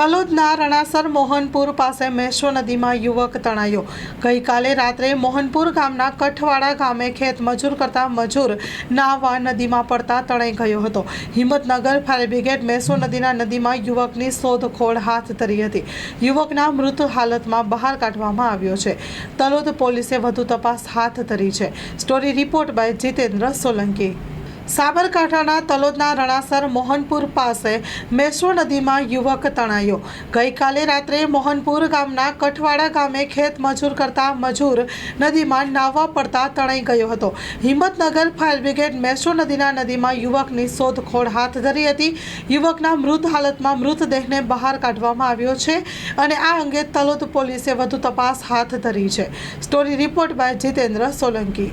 તલોદના રણાસર મોહનપુર પાસે મેશ્વો નદીમાં યુવક તણાયો. ગઈકાલે રાત્રે મોહનપુર ગામના કઠવાડા ગામે ખેત મજૂર કરતા મજૂર નાહવા નદીમાં પડતા તણાઈ ગયો હતો. હિંમતનગર ફાયર બ્રિગેડ મેશ્વો નદીના નદીમાં યુવકની શોધખોળ હાથ ધરી હતી. યુવકના મૃત હાલતમાં બહાર કાઢવામાં આવ્યો છે. તલોદ પોલીસે વધુ તપાસ હાથ ધરી છે. Story report by Jitendra Solanki. સાબરકાંઠાના તલોદના રણાસર મોહનપુર પાસે મેસો નદીમાં યુવક તણાયો. ગઈકાલે રાત્રે મોહનપુર ગામના કઠવાડા ગામે ખેત મજૂર કરતા મજૂર નદીમાં નાહવા પડતા તણાઈ ગયો હતો. હિંમતનગર ફાયર બ્રિગેડ મેસો નદીના નદીમાં યુવકની શોધખોળ હાથ ધરી હતી. યુવકના મૃત હાલતમાં મૃતદેહને બહાર કાઢવામાં આવ્યો છે અને આ અંગે તલોદ પોલીસે વધુ તપાસ હાથ ધરી છે. Story report by Jitendra Solanki.